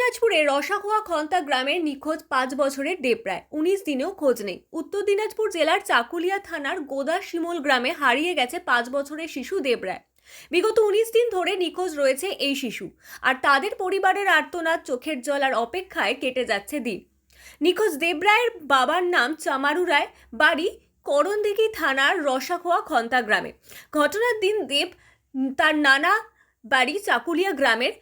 দিনাজপুরের রসাখোয়া খন্তা গ্রামের নিখোঁজ পাঁচ বছরের দেবরায় উনিশ দিনেও খোঁজ নেই। উত্তর দিনাজপুর জেলার চাকুলিয়া থানার গোদা শিমুল গ্রামে হারিয়ে গেছে পাঁচ বছরের শিশু দেবরায় বিগত উনিশ দিন ধরে নিখোঁজ রয়েছে এই শিশু। আর তাদের পরিবারের আর্তনাদ চোখের জল আর অপেক্ষায় কেটে যাচ্ছে দিন। নিখোঁজ দেবরায়ের বাবার নাম চামারু রায়, বাড়ি করণদিঘি থানার রসাখোয়া খন্তা গ্রামে। ঘটনার দিন দেব, তার নানা বাড়ি চাকুলিয়া গ্রামের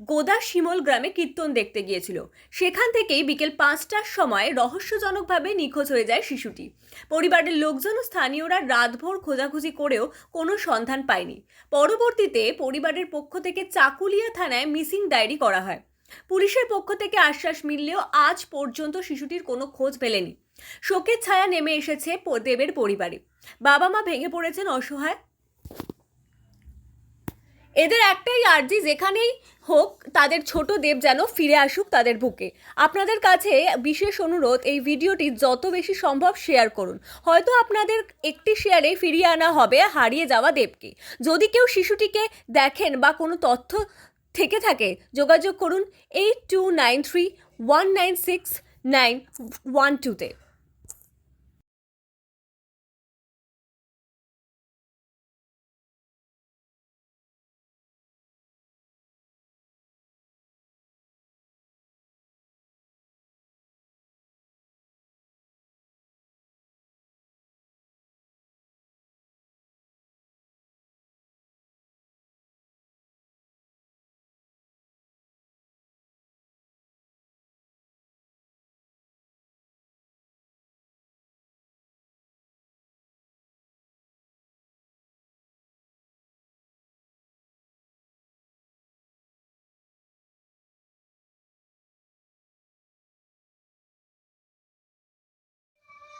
গোদা শিমল গ্রামে কীর্তন দেখতে গিয়েছিল। সেখান থেকেই বিকেল পাঁচটার সময় রহস্যজনকভাবে নিখোঁজ হয়ে যায় শিশুটি। পরিবারের লোকজন স্থানীয়রা রাতভর খোঁজাখুঁজি করেও কোনো সন্ধান পায়নি। পরবর্তীতে পরিবারের পক্ষ থেকে চাকুলিয়া থানায় মিসিং ডায়েরি করা হয়। পুলিশের পক্ষ থেকে আশ্বাস মিললেও আজ পর্যন্ত শিশুটির কোনো খোঁজ পেলেনি শোকের ছায়া নেমে এসেছে দেবের পরিবারে। বাবা মা ভেঙে পড়েছেন অসহায় এদের একটাই আর্জি, যেখানেই হোক তাদের ছোট দেব যেন ফিরে আসুক তাদের বুকে। আপনাদের কাছে বিশেষ অনুরোধ, এই ভিডিওটি যত বেশি সম্ভব শেয়ার করুন। হয়তো আপনাদের একটি শেয়ারে ফিরিয়ে আনা হবে হারিয়ে যাওয়া দেবকে। যদি কেউ শিশুটিকে দেখেন বা কোনো তথ্য থেকে থাকে, যোগাযোগ করুন eight two nine three one nine six nine one টুতে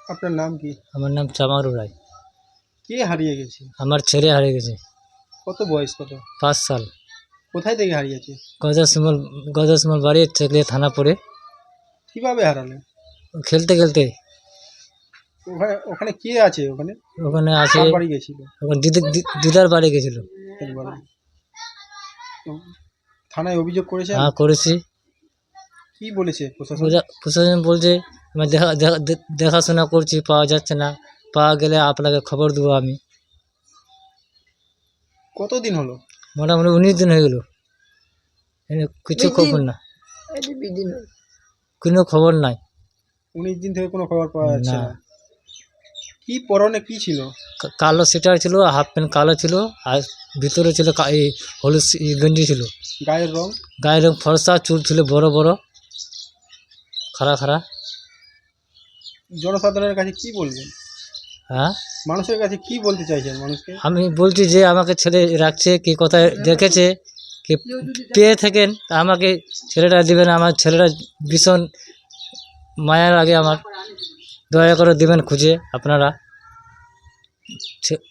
আপনার নাম কি? আমার নাম চামারু রায়। কে হারিয়ে গেছে? আমার ছেলে হারিয়ে গেছে। কত বয়স কত? পাঁচ সাল। কোথায় থেকে হারিয়েছে? গজাসমল গজাসমল বাড়ি থেকে থানা পড়ে। কীভাবে হারালেন? খেলতে খেলতে। ওখানে ওখানে কে আছে ওখানে? ওখানে আছে কার বাড়ি গেছিল? ওখানে দিদি দি- দিদার বাড়ি গেছিল। একবার তো থানায় অভিযোগ করেছেন? হ্যাঁ করেছি। কি বলেছে প্রশাসন? প্রশা- প্রশাসন বলছে আমি দেখা দেখা- দেখাশোনা করছি পাওয়া যাচ্ছে না। পাওয়া গেলে আপনাকে খবর দেবো আমি। কতদিন হলো? মোটামুটি উনিশ দিন হয়ে গেল। কিছু খবর না। কোনো খবর নাই। উনিশ দিন থেকে কোনো খবর পাওয়া যাচ্ছে না। কি পরনে কি ছিল? কালো সেটার ছিল হাফ প্যান্ট কালো ছিল আর ভিতরে ছিল এই হলুদ গেঞ্জি ছিল। গায়ের রং? গায়ের রং ফর্সা চুল ছিল বড় বড়। খাড়া খাড়া। জনসাধারণের কাছে কি বলবেন? হ্যাঁ? মানুষের কাছে কি বলতে চাইছেন মানুষকে? আমি বলছি যে আমাকে ছেলে রাখছে কি কোথায় দেখেছে কি পেয়ে থাকেন তা আমাকে ছেলেটা দেবেন আমার ছেলেটা ভীষণ মায়া লাগে আমার দয়া করে দেবেন খুঁজে আপনারা ছে-